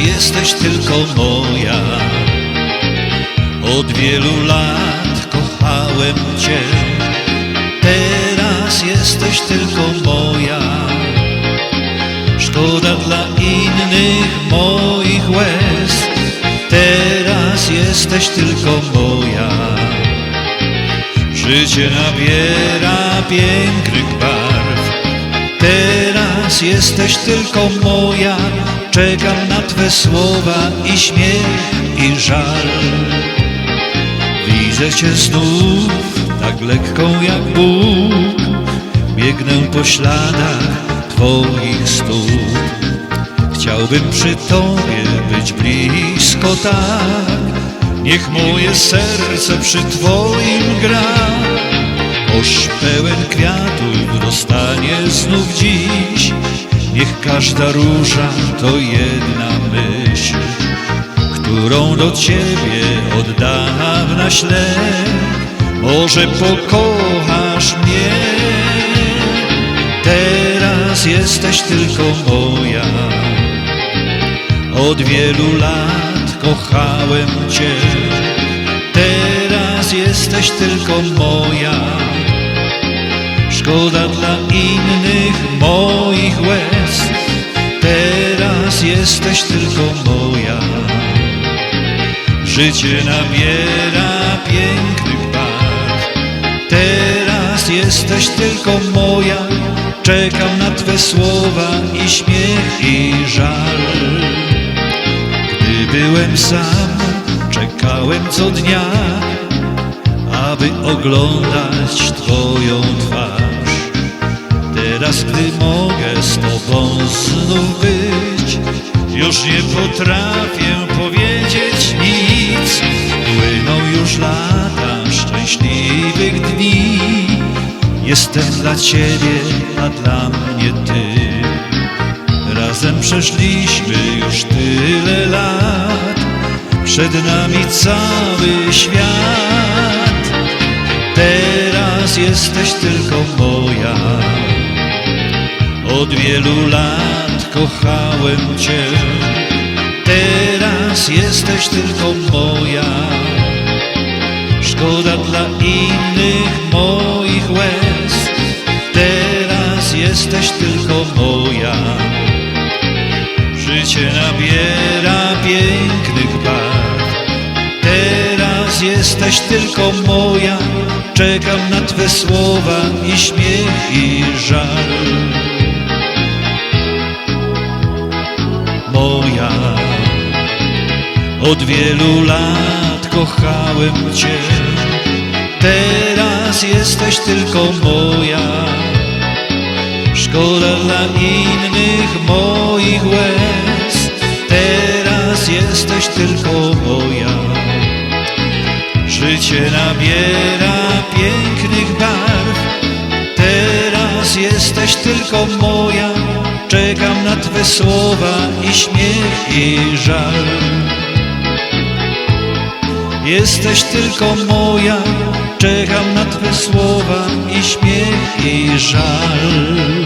jesteś tylko moja. Od wielu lat kochałem Cię, teraz jesteś tylko moja. Szkoda dla innych moich łez, teraz jesteś tylko moja. Życie nabiera pięknych barw, teraz jesteś tylko moja. Czekam na Twe słowa i śmiech i żal. Widzę Cię znów, tak lekką jak Bóg, biegnę po śladach Twoich stóp. Chciałbym przy Tobie być blisko tak, niech moje serce przy Twoim gra. Oż pełen kwiatów dostanie znów dziś, każda róża to jedna myśl, którą do Ciebie od dawna ślę. Może pokochasz mnie, teraz jesteś tylko moja. Od wielu lat kochałem Cię, teraz jesteś tylko moja. Szkoda dla innych moich łez, jesteś tylko moja. Życie nabiera pięknych barw, teraz jesteś tylko moja. Czekam na Twe słowa i śmiech i żal. Gdy byłem sam, czekałem co dnia, aby oglądać Twoją twarz. Teraz, gdy mogę z Tobą znów być, już nie potrafię powiedzieć nic. Płyną już lata szczęśliwych dni. Jestem dla Ciebie, a dla mnie Ty. Razem przeszliśmy już tyle lat, przed nami cały świat. Teraz jesteś tylko moja. Od wielu lat kochałem Cię, teraz jesteś tylko moja. Szkoda dla innych moich łez, teraz jesteś tylko moja. Życie nabiera pięknych barw, teraz jesteś tylko moja. Czekam na Twe słowa i śmiech i żal. Od wielu lat kochałem Cię, teraz jesteś tylko moja. Szkoda dla innych moich łez, teraz jesteś tylko moja. Życie nabiera pięknych barw, teraz jesteś tylko moja. Czekam na Twe słowa i śmiech i żal. Jesteś tylko moja, czekam na Twe słowa i śmiech i żal.